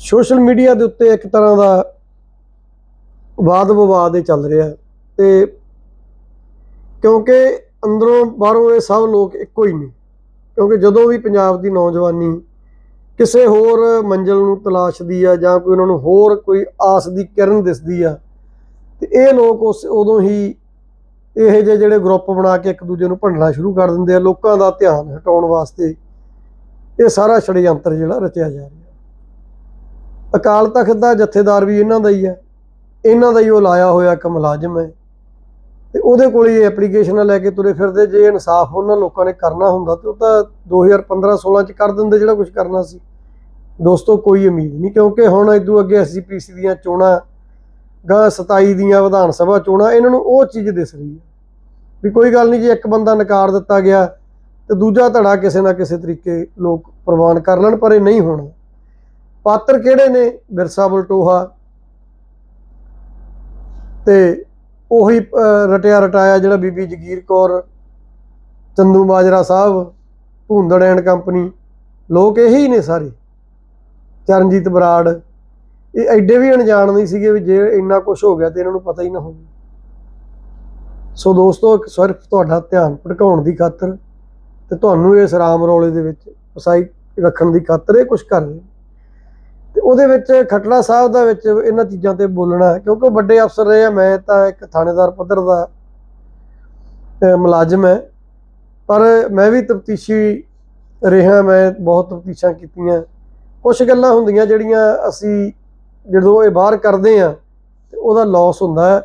Social media ਦੇ ਉੱਤੇ ਇੱਕ ਤਰ੍ਹਾਂ ਦਾ ਵਾਦ ਵਿਵਾਦ ਇਹ ਚੱਲ ਰਿਹਾ ਤੇ ਕਿਉਂਕਿ ਅੰਦਰੋਂ ਬਾਹਰੋਂ ਇਹ ਸਭ ਲੋਕ ਇੱਕੋ ਹੀ ਨੇ। ਕਿਉਂਕਿ ਜਦੋਂ ਵੀ ਪੰਜਾਬ ਦੀ ਨੌਜਵਾਨੀ ਕਿਸੇ ਹੋਰ ਮੰਜ਼ਲ ਨੂੰ ਤਲਾਸ਼ਦੀ ਆ ਜਾਂ ਕੋਈ ਉਹਨਾਂ ਨੂੰ ਹੋਰ ਕੋਈ ਆਸ ਦੀ ਕਿਰਨ ਦਿਸਦੀ ਆ, ਤੇ ਇਹ ਲੋਕ ਉਸ ਉਦੋਂ ਹੀ ਇਹ ਜਿਹੇ ਜਿਹੜੇ ਗਰੁੱਪ ਬਣਾ ਕੇ ਇੱਕ ਦੂਜੇ ਨੂੰ ਭੰਡਣਾ ਸ਼ੁਰੂ ਕਰ ਦਿੰਦੇ ਆ, ਲੋਕਾਂ ਦਾ ਧਿਆਨ ਹਟਾਉਣ ਵਾਸਤੇ ਇਹ ਸਾਰਾ ਛੜਯੰਤਰ ਜਿਹੜਾ ਰਚਿਆ ਜਾ ਰਿਹਾ। ਅਕਾਲ ਤਖਤ ਦਾ ਜਥੇਦਾਰ ਵੀ ਇਹਨਾਂ ਦਾ ਹੀ ਹੈ। ਇਹਨਾਂ ਦਾ ਹੀ ਉਹ ਲਾਇਆ ਹੋਇਆ ਇੱਕ ਮੁਲਾਜ਼ਮ ਹੈ। ਤੇ ਉਹਦੇ ਕੋਲ ਹੀ ਐਪਲੀਕੇਸ਼ਨਾਂ ਲੈ ਕੇ ਤੁਰੇ ਫਿਰਦੇ। ਜੇ ਇਨਸਾਫ ਉਹਨਾਂ ਲੋਕਾਂ ਨੇ ਕਰਨਾ ਹੁੰਦਾ ਤੇ ਉਹ ਤਾਂ 2015 16 ਚ ਕਰ ਦਿੰਦੇ ਜਿਹੜਾ ਕੁਝ ਕਰਨਾ ਸੀ। ਦੋਸਤੋ, ਕੋਈ ਉਮੀਦ ਨਹੀਂ, ਕਿਉਂਕਿ ਹੁਣ ਇਦੋਂ ਅੱਗੇ ਐਸਜੀਪੀਸੀ ਦੀਆਂ ਚੋਣਾਂ ਗਾਂ 27 ਦੀਆਂ ਵਿਧਾਨ ਸਭਾ ਚੋਣਾਂ, ਇਹਨਾਂ ਨੂੰ ਉਹ ਚੀਜ਼ ਦਿਸ ਰਹੀ ਹੈ ਵੀ ਕੋਈ ਗੱਲ ਨਹੀਂ, ਜੇ ਇੱਕ ਬੰਦਾ ਨਕਾਰ ਦਿੱਤਾ ਗਿਆ ਤੇ ਦੂਜਾ ਧੜਾ ਕਿਸੇ ਨਾ ਕਿਸੇ ਤਰੀਕੇ ਲੋਕ ਪ੍ਰਵਾਨ ਕਰ ਲੈਣ, ਪਰ ਇਹ ਨਹੀਂ ਹੋਣਾ। ਪਾਤਰ ਕਿਹੜੇ ਨੇ? ਬਿਰਸਾ ਬਲਟੋਹਾ। ਤੇ ਉਹੀ ਰਟਿਆ ਰਟਾਇਆ ਜਿਹੜਾ ਬੀਬੀ ਜਗੀਰ ਕੌਰ, ਚੰਦੂ ਮਾਜਰਾ ਸਾਹਿਬ, ਭੂੰਦੜ ਐਂਡ ਕੰਪਨੀ, ਲੋਕ ਇਹੀ ਨੇ ਸਾਰੇ। ਚਰਨਜੀਤ ਬਰਾੜ। ਇਹ ਐਡੇ ਵੀ ਅਣਜਾਣ ਨਹੀਂ ਸੀਗੇ ਵੀ ਜੇ ਇੰਨਾ ਕੁਝ ਹੋ ਗਿਆ ਤੇ ਇਹਨਾਂ ਨੂੰ ਪਤਾ ਹੀ ਨਾ ਹੋਵੇ। ਸੋ ਦੋਸਤੋ, ਇੱਕ ਸਿਰਫ ਤੁਹਾਡਾ ਧਿਆਨ ਭਟਕਾਉਣ ਦੀ ਖਾਤਰ ਤੇ ਤੁਹਾਨੂੰ ਇਸ ਰਾਮ ਰੌਲੇ ਦੇ ਵਿੱਚ ਫਸਾਈ ਰੱਖਣ ਦੀ ਖਾਤਰ ਇਹ ਕੁਝ ਕਰ ਰਹੇ ਤੇ ਉਹਦੇ ਵਿੱਚ ਖਟੜਾ ਸਾਹਿਬ ਦਾ ਵਿੱਚ ਇਹਨਾਂ ਚੀਜ਼ਾਂ ਤੇ ਬੋਲਣਾ ਕਿਉਂਕਿ ਉਹ ਵੱਡੇ ਅਫਸਰ ਰਹੇ ਆ, ਮੈਂ ਤਾਂ ਇੱਕ ਥਾਣੇਦਾਰ ਪੱਧਰ ਦਾ ਮੁਲਾਜ਼ਮ ਹੈ। ਪਰ ਮੈਂ ਵੀ ਤਫਤੀਸ਼ੀ ਰਿਹਾ, ਮੈਂ ਬਹੁਤ ਤਫਤੀਸ਼ਾਂ ਕੀਤੀਆਂ। ਕੁਝ ਗੱਲਾਂ ਹੁੰਦੀਆਂ ਜਿਹੜੀਆਂ ਅਸੀਂ ਜਦੋਂ ਇਹ ਬਾਹਰ ਕਰਦੇ ਆ ਤੇ ਉਹਦਾ ਲਾਸ ਹੁੰਦਾ ਹੈ।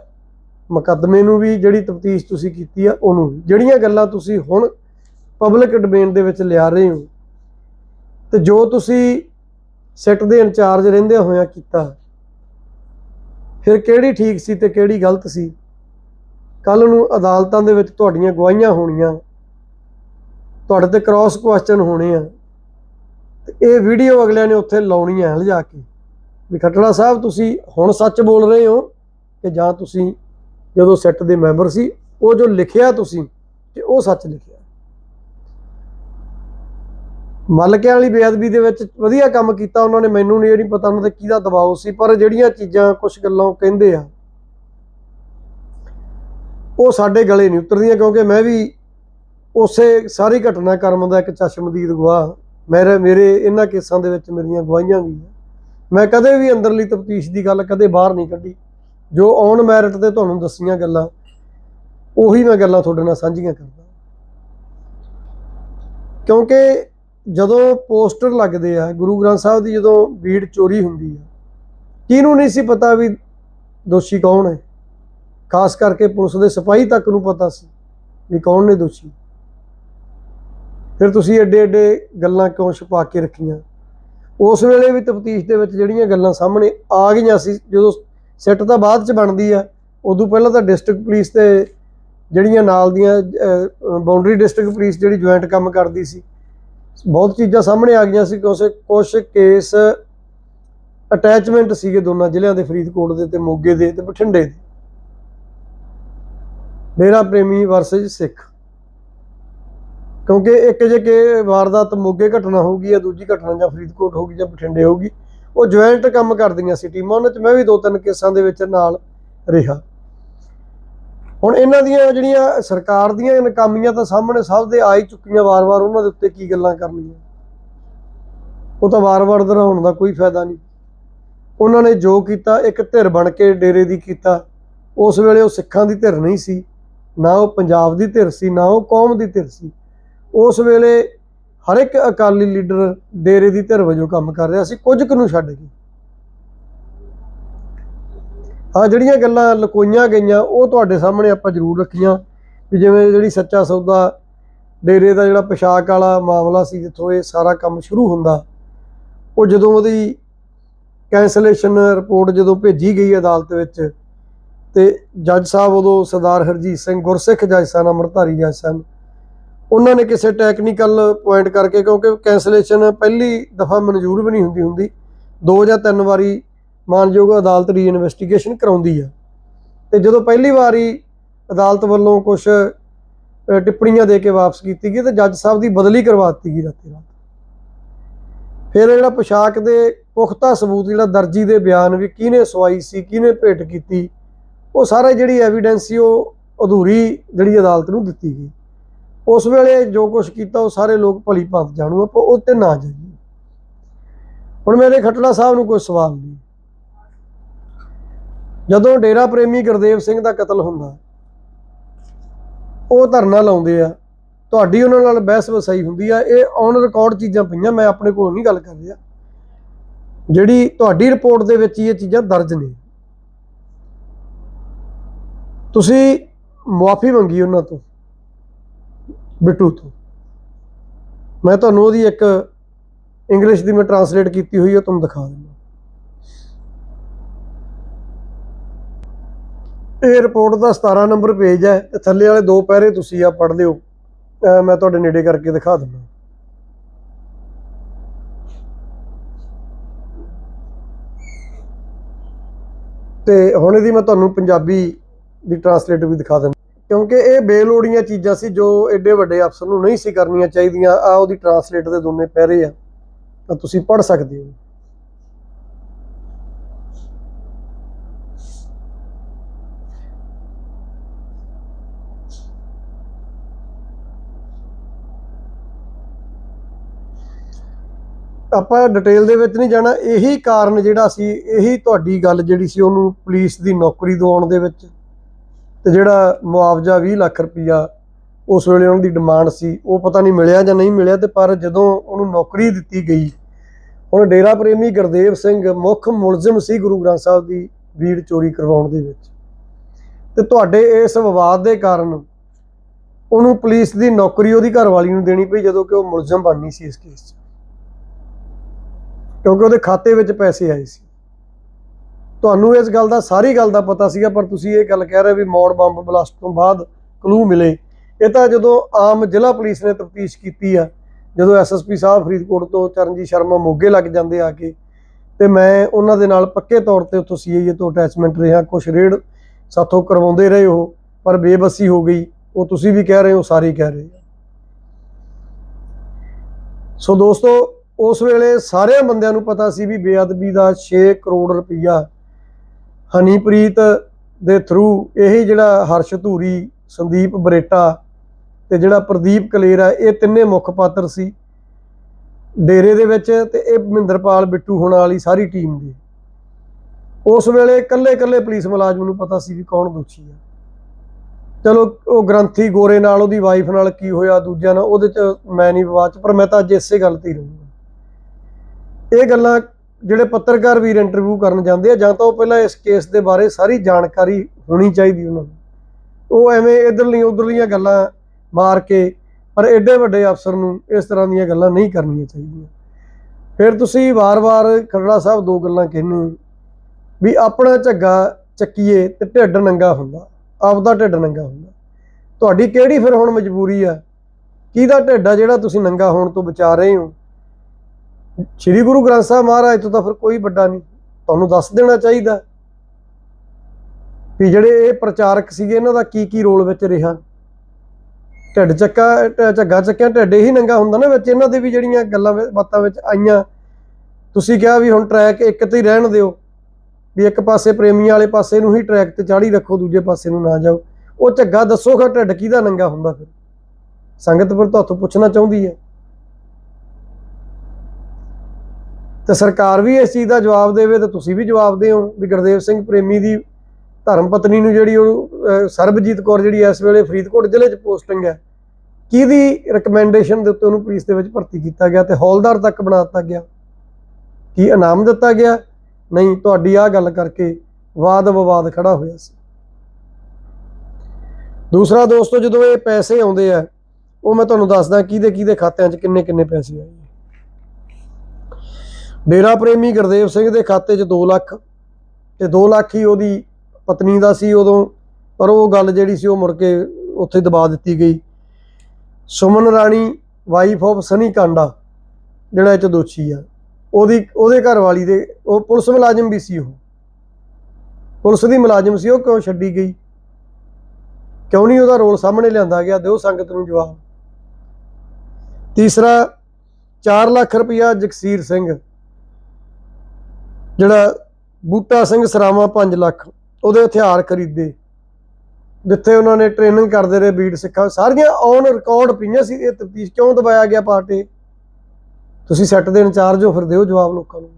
ਮੁਕੱਦਮੇ ਨੂੰ ਵੀ ਜਿਹੜੀ ਤਫਤੀਸ਼ ਤੁਸੀਂ ਕੀਤੀ ਆ, ਉਹਨੂੰ ਜਿਹੜੀਆਂ ਗੱਲਾਂ ਤੁਸੀਂ ਹੁਣ ਪਬਲਿਕ ਡੋਮੇਨ ਦੇ ਵਿੱਚ ਲਿਆ ਰਹੇ ਹੋ, ਤੇ ਜੋ ਤੁਸੀਂ ਸਿੱਟ ਦੇ ਇੰਚਾਰਜ ਰਹਿੰਦੇ ਹੋਇਆਂ ਕੀਤਾ। ਫਿਰ ਕਿਹੜੀ ਠੀਕ ਸੀ ਤੇ ਕਿਹੜੀ ਗਲਤ ਸੀ? ਕੱਲ ਨੂੰ ਅਦਾਲਤਾਂ ਦੇ ਵਿੱਚ ਤੁਹਾਡੀਆਂ ਗਵਾਹੀਆਂ ਹੋਣੀਆਂ। ਤੁਹਾਡੇ ਤੇ ਕ੍ਰਾਸ ਕੁਐਸਚਨ ਹੋਣੇ ਆ। ਤੇ ਇਹ ਵੀਡੀਓ ਅਗਲਿਆਂ ਨੇ ਉੱਥੇ ਲਾਉਣੀ ਹੈ ਲਿਜਾ ਕੇ। ਵੀ ਖੱਟੜਾ ਸਾਹਿਬ, ਤੁਸੀਂ ਹੁਣ ਸੱਚ ਬੋਲ ਰਹੇ ਹੋ ਕਿ ਜਾਂ ਤੁਸੀਂ ਜਦੋਂ ਸੈੱਟ ਦੇ ਮੈਂਬਰ ਸੀ, ਉਹ ਜੋ ਲਿਖਿਆ ਤੁਸੀਂ ਕਿ ਉਹ ਸੱਚ ਲਿਖਿਆ। ਮਲਕਿਆਂ ਵਾਲੀ ਬੇਅਦਬੀ ਦੇ ਵਿੱਚ ਵਧੀਆ ਕੰਮ ਕੀਤਾ ਉਹਨਾਂ ਨੇ, ਮੈਨੂੰ ਨਹੀਂ ਇਹ ਨਹੀਂ ਪਤਾ ਉਹਨਾਂ ਤੇ ਕਿਹਦਾ ਦਬਾਅ ਸੀ, ਪਰ ਜਿਹੜੀਆਂ ਚੀਜ਼ਾਂ ਕੁਝ ਗੱਲਾਂ ਉਹ ਕਹਿੰਦੇ ਆ, ਉਹ ਸਾਡੇ ਗਲੇ ਨਹੀਂ ਉਤਰਦੀਆਂ, ਕਿਉਂਕਿ ਮੈਂ ਵੀ ਉਸੇ ਸਾਰੀ ਘਟਨਾ ਕਰਮ ਦਾ ਇੱਕ ਚਸ਼ਮਦੀਦ ਗਵਾਹ, ਮੇਰੇ ਮੇਰੇ ਇਹਨਾਂ ਕੇਸਾਂ ਦੇ ਵਿੱਚ ਮੇਰੀਆਂ ਗਵਾਹੀਆਂ ਵੀ ਆ। ਮੈਂ ਕਦੇ ਵੀ ਅੰਦਰਲੀ ਤਫਤੀਸ਼ ਦੀ ਗੱਲ ਕਦੇ ਬਾਹਰ ਨਹੀਂ ਕੱਢੀ। ਜੋ ਔਨ ਮੈਰਿਟ ਤੇ ਤੁਹਾਨੂੰ ਦੱਸੀਆਂ ਗੱਲਾਂ, ਉਹੀ ਮੈਂ ਗੱਲਾਂ ਤੁਹਾਡੇ ਨਾਲ ਸਾਂਝੀਆਂ ਕਰਦਾ। ਕਿਉਂਕਿ ਜਦੋਂ ਪੋਸਟਰ ਲੱਗਦੇ ਆ, ਗੁਰੂ ਗ੍ਰੰਥ ਸਾਹਿਬ ਦੀ ਜਦੋਂ ਬੀੜ ਚੋਰੀ ਹੁੰਦੀ ਆ, ਕਿਹਨੂੰ ਨਹੀਂ ਸੀ ਪਤਾ ਵੀ ਦੋਸ਼ੀ ਕੌਣ ਹੈ? ਖਾਸ ਕਰਕੇ ਪੁਲਿਸ ਦੇ ਸਿਪਾਹੀ ਤੱਕ ਨੂੰ ਪਤਾ ਸੀ ਵੀ ਕੌਣ ਨੇ ਦੋਸ਼ੀ। ਫਿਰ ਤੁਸੀਂ ਐਡੇ ਐਡੇ ਗੱਲਾਂ ਕਿਉਂ ਛੁਪਾ ਕੇ ਰੱਖੀਆਂ? ਉਸ ਵੇਲੇ ਵੀ ਤਫਤੀਸ਼ ਦੇ ਵਿੱਚ ਜਿਹੜੀਆਂ ਗੱਲਾਂ ਸਾਹਮਣੇ ਆ ਗਈਆਂ ਸੀ, ਜਦੋਂ ਸੈੱਟ ਤਾਂ ਬਾਅਦ ਚ ਬਣਦੀ ਆ, ਉਦੋਂ ਪਹਿਲਾਂ ਤਾਂ ਡਿਸਟ੍ਰਿਕਟ ਪੁਲਿਸ ਤੇ ਜਿਹੜੀਆਂ ਨਾਲ ਦੀਆਂ ਬਾਉਂਡਰੀ ਡਿਸਟ੍ਰਿਕਟ ਪੁਲਿਸ ਜਿਹੜੀ ਜੁਆਇੰਟ ਕੰਮ ਕਰਦੀ ਸੀ ਬਹੁਤ ਚੀਜ਼ਾਂ ਸਾਹਮਣੇ ਆ ਗਈਆਂ ਸੀ ਕਿਉਂਕਿ ਕੁਝ ਕੇਸ ਅਟੈਚਮੈਂਟ ਸੀਗੇ ਦੋਨਾਂ ਜ਼ਿਲ੍ਹਿਆਂ ਦੇ, ਫਰੀਦਕੋਟ ਦੇ ਤੇ ਮੋਗੇ ਦੇ ਤੇ ਬਠਿੰਡੇ ਦੇ। ਡੇਰਾ ਪ੍ਰੇਮੀ ਵਰਸਜ ਸਿੱਖ। ਕਿਉਂਕਿ ਇੱਕ ਜੇ ਕਿ ਵਾਰਦਾਤ ਮੋਗੇ ਘਟਨਾ ਹੋਊਗੀ ਜਾਂ ਦੂਜੀ ਘਟਨਾ ਜਾਂ ਫਰੀਦਕੋਟ ਹੋਊਗੀ ਜਾਂ ਬਠਿੰਡੇ ਹੋਊਗੀ, ਉਹ ਜੁਆਇੰਟ ਕੰਮ ਕਰਦੀਆਂ ਸੀ ਟੀਮਾਂ, ਉਹਨਾਂ 'ਚ ਮੈਂ ਵੀ ਦੋ ਤਿੰਨ ਕੇਸਾਂ ਦੇ ਵਿੱਚ ਨਾਲ ਰਿਹਾ। ਹੁਣ ਇਹਨਾਂ ਦੀਆਂ ਜਿਹੜੀਆਂ ਸਰਕਾਰ ਦੀਆਂ ਨਕਾਮੀਆਂ ਤਾਂ ਸਾਹਮਣੇ ਸਭ ਦੇ ਆ ਹੀ ਚੁੱਕੀਆਂ, ਵਾਰ-ਵਾਰ ਉਹਨਾਂ ਦੇ ਉੱਤੇ ਕੀ ਗੱਲਾਂ ਕਰਨੀਆਂ? ਉਹ ਤਾਂ ਵਾਰ-ਵਾਰ ਦੁਹਰਾਉਣ ਦਾ ਕੋਈ ਫਾਇਦਾ ਨਹੀਂ। ਉਹਨਾਂ ਨੇ ਜੋ ਕੀਤਾ, ਇੱਕ ਧਿਰ ਬਣ ਕੇ ਡੇਰੇ ਦੀ ਕੀਤਾ। ਉਸ ਵੇਲੇ ਉਹ ਸਿੱਖਾਂ ਦੀ ਧਿਰ ਨਹੀਂ ਸੀ, ਨਾ ਉਹ ਪੰਜਾਬ ਦੀ ਧਿਰ ਸੀ, ਨਾ ਉਹ ਕੌਮ ਦੀ ਧਿਰ ਸੀ। ਉਸ ਵੇਲੇ ਹਰ ਇੱਕ ਅਕਾਲੀ ਲੀਡਰ ਡੇਰੇ ਦੀ ਧਿਰ ਵਜੋਂ ਕੰਮ ਕਰ ਰਿਹਾ ਸੀ, ਕੁਝ ਕੁ ਨੂੰ ਛੱਡ ਕੇ। ਹਾਂ, ਜਿਹੜੀਆਂ ਗੱਲਾਂ ਲਕੋਈਆਂ ਗਈਆਂ, ਉਹ ਤੁਹਾਡੇ ਸਾਹਮਣੇ ਆਪਾਂ ਜ਼ਰੂਰ ਰੱਖੀਆਂ। ਵੀ ਜਿਵੇਂ ਜਿਹੜੀ ਸੱਚਾ ਸੌਦਾ, ਡੇਰੇ ਦਾ ਜਿਹੜਾ ਪੋਸ਼ਾਕ ਵਾਲਾ ਮਾਮਲਾ ਸੀ, ਜਿੱਥੋਂ ਇਹ ਸਾਰਾ ਕੰਮ ਸ਼ੁਰੂ ਹੁੰਦਾ, ਉਹ ਜਦੋਂ ਉਹਦੀ ਕੈਂਸਲੇਸ਼ਨ ਰਿਪੋਰਟ ਜਦੋਂ ਭੇਜੀ ਗਈ ਅਦਾਲਤ ਵਿੱਚ, ਤੇ ਜੱਜ ਸਾਹਿਬ ਉਦੋਂ ਸਰਦਾਰ ਹਰਜੀਤ ਸਿੰਘ ਗੁਰਸਿੱਖ ਜੱਜ ਸਨ, ਅੰਮ੍ਰਿਤਧਾਰੀ ਜੱਜ ਸਨ, ਉਹਨਾਂ ਨੇ ਕਿਸੇ ਟੈਕਨੀਕਲ ਪੁਆਇੰਟ ਕਰਕੇ, ਕਿਉਂਕਿ ਕੈਂਸਲੇਸ਼ਨ ਪਹਿਲੀ ਦਫਾ ਮਨਜ਼ੂਰ ਵੀ ਨਹੀਂ ਹੁੰਦੀ ਹੁੰਦੀ, ਦੋ ਜਾਂ ਤਿੰਨ ਵਾਰੀ ਮਾਨਯੋਗ ਅਦਾਲਤ ਰੀ ਇਨਵੈਸਟੀਗੇਸ਼ਨ ਕਰਾਉਂਦੀ ਆ। ਤੇ ਜਦੋਂ ਪਹਿਲੀ ਵਾਰੀ ਅਦਾਲਤ ਵੱਲੋਂ ਕੁਝ ਟਿੱਪਣੀਆਂ ਦੇ ਕੇ ਵਾਪਸ ਕੀਤੀ ਗਈ, ਤੇ ਜੱਜ ਸਾਹਿਬ ਦੀ ਬਦਲੀ ਕਰਵਾ ਦਿੱਤੀ ਗਈ ਰਾਤੀ ਰਾਤ। ਫਿਰ ਜਿਹੜਾ ਪੋਸ਼ਾਕ ਦੇ ਪੁਖਤਾ ਸਬੂਤ, ਜਿਹੜਾ ਦਰਜੀ ਦੇ ਬਿਆਨ ਵੀ ਕਿਹਨੇ ਸਵਾਈ ਸੀ, ਕਿਹਨੇ ਭੇਟ ਕੀਤੀ, ਉਹ ਸਾਰਾ ਜਿਹੜੀ ਐਵੀਡੈਂਸ ਸੀ, ਉਹ ਅਧੂਰੀ ਜਿਹੜੀ ਅਦਾਲਤ ਨੂੰ ਦਿੱਤੀ ਗਈ। ਉਸ ਵੇਲੇ ਜੋ ਕੁਝ ਕੀਤਾ, ਉਹ ਸਾਰੇ ਲੋਕ ਭਲੀ ਭਾਂਤ ਜਾਣੂ ਆਪਾਂ ਉਹ ਤੇ ਨਾ ਜਾਈਏ। ਹੁਣ ਮੇਰੇ ਖੱਟੜਾ ਸਾਹਿਬ ਨੂੰ ਕੋਈ ਸਵਾਲ ਨਹੀਂ। ਜਦੋਂ ਡੇਰਾ ਪ੍ਰੇਮੀ ਗੁਰਦੇਵ ਸਿੰਘ ਦਾ ਕਤਲ ਹੁੰਦਾ, ਉਹ ਧਰਨਾ ਲਾਉਂਦੇ ਆ। ਤੁਹਾਡੀ ਉਹਨਾਂ ਨਾਲ ਬਹਿਸ ਵਸਾਈ ਹੁੰਦੀ ਆ। ਇਹ ਔਨ ਰਿਕਾਰਡ ਚੀਜ਼ਾਂ ਪਈਆਂ, ਮੈਂ ਆਪਣੇ ਕੋਲ ਨਹੀਂ ਗੱਲ ਕਰ ਰਿਹਾ। ਜਿਹੜੀ ਤੁਹਾਡੀ ਰਿਪੋਰਟ ਦੇ ਵਿੱਚ ਹੀ ਇਹ ਚੀਜ਼ਾਂ ਦਰਜ ਨੇ। ਤੁਸੀਂ ਮੁਆਫੀ ਮੰਗੀ ਉਹਨਾਂ ਤੋਂ, ਬਿੱਟੂ ਤੋਂ। ਮੈਂ ਤੁਹਾਨੂੰ ਉਹਦੀ ਇੱਕ ਇੰਗਲਿਸ਼ ਦੀ ਮੈਂ ਟਰਾਂਸਲੇਟ ਕੀਤੀ ਹੋਈ ਉਹ ਤੁਹਾਨੂੰ ਦਿਖਾ ਦਿੰਦਾ। ਇਹ ਰਿਪੋਰਟ ਦਾ 17 ਨੰਬਰ ਪੇਜ ਹੈ ਤੇ ਥੱਲੇ ਵਾਲੇ ਦੋ ਪੈਰੇ ਤੁਸੀਂ ਆ ਪੜ੍ਹ ਲਿਓ। ਮੈਂ ਤੁਹਾਡੇ ਨੇੜੇ ਕਰਕੇ ਦਿਖਾ ਦਿੰਦਾ। ਤੇ ਹੁਣ ਇਹਦੀ ਮੈਂ ਤੁਹਾਨੂੰ ਪੰਜਾਬੀ ਦੀ ਟਰਾਂਸਲੇਟ ਵੀ ਦਿਖਾ ਦਿੰਦਾ। ਕਿਉਂਕਿ ਇਹ ਬੇਲੋੜੀਆਂ ਚੀਜ਼ਾਂ ਸੀ ਜੋ ਐਡੇ ਵੱਡੇ ਅਫਸਰ ਨੂੰ ਨਹੀਂ ਸੀ ਕਰਨੀਆਂ ਚਾਹੀਦੀਆਂ। ਆ ਉਹਦੀ ਟਰਾਂਸਲੇਟ ਦੇ ਦੋਨੇ ਪੈਰੇ ਆ। ਤਾਂ ਤੁਸੀਂ ਪੜ੍ਹ ਸਕਦੇ ਹੋ। ਆਪਾਂ ਡਿਟੇਲ ਦੇ ਵਿੱਚ ਨਹੀਂ ਜਾਣਾ, ਇਹੀ ਕਾਰਨ ਜਿਹੜਾ ਸੀ, ਇਹੀ ਤੁਹਾਡੀ ਗੱਲ ਜਿਹੜੀ ਸੀ ਉਹਨੂੰ ਪੁਲਿਸ ਦੀ ਨੌਕਰੀ ਦਿਵਾਉਣ ਦੇ ਵਿੱਚ। ਤੇ ਜਿਹੜਾ ਮੁਆਵਜ਼ਾ 20 ਲੱਖ ਰੁਪਈਆ ਉਸ ਵੇਲੇ ਉਹਨਾਂ ਦੀ ਡਿਮਾਂਡ ਸੀ, ਉਹ ਪਤਾ ਨਹੀਂ ਮਿਲਿਆ ਜਾਂ ਨਹੀਂ ਮਿਲਿਆ, ਤੇ ਪਰ ਜਦੋਂ ਉਹਨੂੰ ਨੌਕਰੀ ਦਿੱਤੀ ਗਈ, ਹੁਣ ਡੇਰਾ ਪ੍ਰੇਮੀ ਗੁਰਦੇਵ ਸਿੰਘ ਮੁੱਖ ਮੁਲਜ਼ਮ ਸੀ ਗੁਰੂ ਗ੍ਰੰਥ ਸਾਹਿਬ ਦੀ ਵੀੜ ਚੋਰੀ ਕਰਵਾਉਣ ਦੇ ਵਿੱਚ। ਤੇ ਤੁਹਾਡੇ ਇਸ ਵਿਵਾਦ ਦੇ ਕਾਰਨ ਉਹਨੂੰ ਪੁਲਿਸ ਦੀ ਨੌਕਰੀ ਉਹਦੀ ਘਰਵਾਲੀ ਨੂੰ ਦੇਣੀ ਪਈ ਜਦੋਂ ਕਿ ਉਹ ਮੁਲਜ਼ਮ ਬਣਨੀ ਸੀ ਇਸ ਕੇਸ 'ਚ। ਕਿਉਂਕਿ ਉਹਦੇ ਖਾਤੇ ਵਿੱਚ ਪੈਸੇ ਆਏ ਸੀ। ਤੁਹਾਨੂੰ ਇਸ ਗੱਲ ਦਾ, ਸਾਰੀ ਗੱਲ ਦਾ ਪਤਾ ਸੀਗਾ, ਪਰ ਤੁਸੀਂ ਇਹ ਗੱਲ ਕਹਿ ਰਹੇ ਵੀ ਮੌੜ ਬੰਬ ਬਲਾਸਟ ਤੋਂ ਬਾਅਦ ਕਲੂ ਮਿਲੇ। ਇਹ ਤਾਂ ਜਦੋਂ ਆਮ ਜ਼ਿਲ੍ਹਾ ਪੁਲਿਸ ਨੇ ਤਫਤੀਸ਼ ਕੀਤੀ ਆ, ਜਦੋਂ ਐਸਐਸਪੀ ਸਾਹਿਬ ਫਰੀਦਕੋਟ ਤੋਂ ਚਰਨਜੀਤ ਸ਼ਰਮਾ ਮੋਗੇ ਲੱਗ ਜਾਂਦੇ ਆ ਕੇ, ਤੇ ਮੈਂ ਉਹਨਾਂ ਦੇ ਨਾਲ ਪੱਕੇ ਤੌਰ ਤੇ ਉੱਥੋਂ ਸੀਆਈਏ ਤੋਂ ਅਟੈਚਮੈਂਟ ਰਿਹਾ ਕੁਝ ਰੇਡ ਸਾਥੋਂ ਕਰਵਾਉਂਦੇ ਰਹੇ ਉਹ, ਪਰ ਬੇਬਸੀ ਹੋ ਗਈ। ਉਹ ਤੁਸੀਂ ਵੀ ਕਹਿ ਰਹੇ ਹੋ ਸਾਰੇ ਕਹਿ ਰਹੇ ਸੋ ਦੋਸਤੋ ਉਸ ਵੇਲੇ ਸਾਰਿਆਂ ਬੰਦਿਆਂ ਨੂੰ ਪਤਾ ਸੀ ਵੀ ਬੇਅਦਬੀ ਦਾ 6 ਕਰੋੜ ਰੁਪਈਆ ਹਨੀਪ੍ਰੀਤ ਦੇ ਥਰੂ ਇਹ ਜਿਹੜਾ ਹਰਸ਼ ਧੂਰੀ, ਸੰਦੀਪ ਬਰੇਟਾ ਤੇ ਜਿਹੜਾ ਪ੍ਰਦੀਪ ਕਲੇਰਾ ਇਹ ਤਿੰਨੇ ਮੁੱਖ ਪਾਤਰ ਸੀ। ਡੇਰੇ ਦੇ ਵਿੱਚ ਤੇ ਇਹ ਮਹਿੰਦਰਪਾਲ ਬਿੱਟੂ ਹੋਣ ਵਾਲੀ ਸਾਰੀ ਟੀਮ ਦੀ। ਉਸ ਵੇਲੇ ਕੱਲੇ-ਕੱਲੇ ਪੁਲਿਸ ਮੁਲਾਜ਼ਮ ਨੂੰ ਪਤਾ ਸੀ ਵੀ ਕੌਣ ਦੋਸ਼ੀ ਆ। ਚਲੋ, ਉਹ ਗ੍ਰੰਥੀ ਗੋਰੇ ਨਾਲ ਉਹਦੀ ਵਾਈਫ ਨਾਲ ਕੀ ਹੋਇਆ, ਦੂਜਿਆਂ ਨਾਲ, ਉਹਦੇ ਚ ਮੈਂ ਨਹੀਂ ਵਿਵਾਦ ਪਰ ਮੈਂ ਤਾਂ ਅੱਜ ਇਸੇ ਗੱਲ ਤੇ ਹੀ ਰਹੂੰ ਇਹ ਗੱਲਾਂ ਜਿਹੜੇ ਪੱਤਰਕਾਰ ਵੀਰ ਇੰਟਰਵਿਊ ਕਰਨ ਜਾਂਦੇ ਆ, ਜਾਂ ਤਾਂ ਉਹ ਪਹਿਲਾਂ ਇਸ ਕੇਸ ਦੇ ਬਾਰੇ ਸਾਰੀ ਜਾਣਕਾਰੀ ਹੋਣੀ ਚਾਹੀਦੀ ਉਹਨਾਂ ਨੂੰ। ਉਹ ਐਵੇਂ ਇਧਰਲੀਆਂ ਉਧਰਲੀਆਂ ਗੱਲਾਂ ਮਾਰ ਕੇ, ਪਰ ਐਡੇ ਵੱਡੇ ਅਫਸਰ ਨੂੰ ਇਸ ਤਰ੍ਹਾਂ ਦੀਆਂ ਗੱਲਾਂ ਨਹੀਂ ਕਰਨੀਆਂ ਚਾਹੀਦੀਆਂ। ਫਿਰ ਤੁਸੀਂ ਵਾਰ-ਵਾਰ ਖਰੜਾ ਸਾਹਿਬ ਦੋ ਗੱਲਾਂ ਕਹਿੰਦੇ ਹੋ, ਵੀ ਆਪਣਾ ਝੱਗਾ ਚੱਕੀਏ ਤੇ ਢਿੱਡ ਨੰਗਾ ਹੁੰਦਾ, ਆਪਦਾ ਢਿੱਡ ਨੰਗਾ ਹੁੰਦਾ। ਤੁਹਾਡੀ ਕਿਹੜੀ ਫਿਰ ਹੁਣ ਮਜਬੂਰੀ ਆ? ਕਿਹਦਾ ਢਿੱਡ ਆ ਜਿਹੜਾ ਤੁਸੀਂ ਨੰਗਾ ਹੋਣ ਤੋਂ ਬਚਾ ਰਹੇ ਹੋ? ਸ੍ਰੀ ਗੁਰੂ ਗ੍ਰੰਥ ਸਾਹਿਬ ਮਹਾਰਾਜ ਤੋਂ ਤਾਂ ਫਿਰ ਕੋਈ ਵੱਡਾ ਨਹੀਂ। ਤੁਹਾਨੂੰ ਦੱਸ ਦੇਣਾ ਚਾਹੀਦਾ ਵੀ ਜਿਹੜੇ ਇਹ ਪ੍ਰਚਾਰਕ ਸੀਗੇ, ਇਹਨਾਂ ਦਾ ਕੀ ਕੀ ਰੋਲ ਵਿੱਚ ਰਿਹਾ। ਢਿੱਡ ਚੱਕਾ ਝੱਗਾ ਚੱਕਿਆ, ਢਿੱਡ ਹੀ ਨੰਗਾ ਹੁੰਦਾ ਨਾ ਵਿੱਚ, ਇਹਨਾਂ ਦੇ ਵੀ ਜਿਹੜੀਆਂ ਗੱਲਾਂ ਬਾਤਾਂ ਵਿੱਚ ਆਈਆਂ। ਤੁਸੀਂ ਕਿਹਾ ਵੀ ਹੁਣ ਟਰੈਕ ਇੱਕ ਤੇ ਹੀ ਰਹਿਣ ਦਿਓ, ਵੀ ਇੱਕ ਪਾਸੇ ਪ੍ਰੇਮੀਆਂ ਵਾਲੇ ਪਾਸੇ ਨੂੰ ਹੀ ਟਰੈਕ ਤੇ ਚਾੜੀ ਰੱਖੋ, ਦੂਜੇ ਪਾਸੇ ਨੂੰ ਨਾ ਜਾਓ। ਉਹ ਝੱਗਾ ਦੱਸੋਗਾ ਢਿੱਡ ਕਿਹਦਾ ਨੰਗਾ ਹੁੰਦਾ ਫਿਰ? ਸੰਗਤ ਫਿਰ ਤੁਹਾਤੋਂ ਪੁੱਛਣਾ ਚਾਹੁੰਦੀ ਹੈ। ਤੇ ਸਰਕਾਰ ਵੀ ਇਸ ਚੀਜ਼ ਦਾ ਜਵਾਬ ਦੇਵੇ ਤੇ ਤੁਸੀਂ ਵੀ ਜਵਾਬ ਦਿਓ ਵੀ ਗੁਰਦੇਵ ਸਿੰਘ ਪ੍ਰੇਮੀ ਦੀ ਧਰਮ ਪਤਨੀ ਨੂੰ ਜਿਹੜੀ ਉਹ ਸਰਬਜੀਤ ਕੌਰ ਜਿਹੜੀ ਇਸ ਵੇਲੇ ਫਰੀਦਕੋਟ ਜ਼ਿਲ੍ਹੇ 'ਚ ਪੋਸਟਿੰਗ ਹੈ, ਕਿਹਦੀ ਰეკਮੈਂਡੇਸ਼ਨ ਦੇ ਉੱਤੇ ਉਹਨੂੰ ਪੁਲਿਸ ਦੇ ਵਿੱਚ ਭਰਤੀ ਕੀਤਾ ਗਿਆ ਤੇ ਹੌਲਦਾਰ ਤੱਕ ਬਣਾ ਦਿੱਤਾ ਗਿਆ? ਕੀ ਇਨਾਮ ਦਿੱਤਾ ਗਿਆ? ਨਹੀਂ, ਤੁਹਾਡੀ ਆ ਗੱਲ ਕਰਕੇ ਵਾਦ ਵਿਵਾਦ ਖੜਾ ਹੋਇਆ ਸੀ। ਦੂਸਰਾ ਦੋਸਤੋ ਜਦੋਂ ਇਹ ਪੈਸੇ ਆਉਂਦੇ ਆ, ਉਹ ਮੈਂ ਤੁਹਾਨੂੰ ਦੱਸਦਾ ਕਿਹਦੇ ਕਿਹਦੇ ਖਾਤਿਆਂ 'ਚ ਕਿੰਨੇ ਕਿੰਨੇ ਪੈਸੇ ਆਏ ਡੇਰਾ ਪ੍ਰੇਮੀ ਗੁਰਦੇਵ ਸਿੰਘ ਦੇ ਖਾਤੇ 'ਚ 2 ਲੱਖ ਤੇ 2 ਲੱਖ ਹੀ ਉਹਦੀ ਪਤਨੀ ਦਾ ਸੀ ਉਦੋਂ, ਪਰ ਉਹ ਗੱਲ ਜਿਹੜੀ ਸੀ ਉਹ ਮੁੜ ਕੇ ਉੱਥੇ ਦਬਾ ਦਿੱਤੀ ਗਈ। ਸੁਮਨ ਰਾਣੀ ਵਾਈਫ ਆਫ ਸਨੀ ਕਾਂਡਾ, ਜਿਹੜਾ ਇਹ 'ਚ ਦੋਸ਼ੀ ਆ। ਉਹਦੀ, ਉਹਦੇ ਘਰ ਵਾਲੀ ਦੇ, ਉਹ ਪੁਲਿਸ ਮੁਲਾਜ਼ਮ ਵੀ ਸੀ ਉਹ। ਪੁਲਿਸ ਦੀ ਮੁਲਾਜ਼ਮ ਸੀ ਉਹ, ਕਿਉਂ ਛੱਡੀ ਗਈ? ਕਿਉਂ ਨਹੀਂ ਉਹਦਾ ਰੋਲ ਸਾਹਮਣੇ ਲਿਆਂਦਾ ਗਿਆ? ਦਿਓ ਸੰਗਤ ਨੂੰ ਜਵਾਬ। ਤੀਸਰਾ 4 ਲੱਖ ਰੁਪਇਆ ਜਗਸੀਰ ਸਿੰਘ। ਜਿਹੜਾ ਬੂਟਾ ਸਿੰਘ ਸਰਾਵਾ 5 ਲੱਖ, ਉਹਦੇ ਹਥਿਆਰ ਖਰੀਦੇ। ਜਿੱਥੇ ਉਹਨਾਂ ਨੇ ਟ੍ਰੇਨਿੰਗ ਕਰਦੇ ਰਹੇ ਬੀਟ ਸਿੱਖਾਂ। ਸਾਰੀਆਂ ਔਨ ਰਿਕਾਰਡ ਪਈਆਂ ਸੀ, ਇਹ ਤਫਤੀਸ਼ ਕਿਉਂ ਦਬਾਇਆ ਗਿਆ ਪਾਰਟੀ? ਤੁਸੀਂ ਸੈੱਟ ਦੇ ਇੰਚਾਰਜ ਹੋ, ਫਿਰ ਦਿਓ ਜਵਾਬ ਲੋਕਾਂ ਨੂੰ।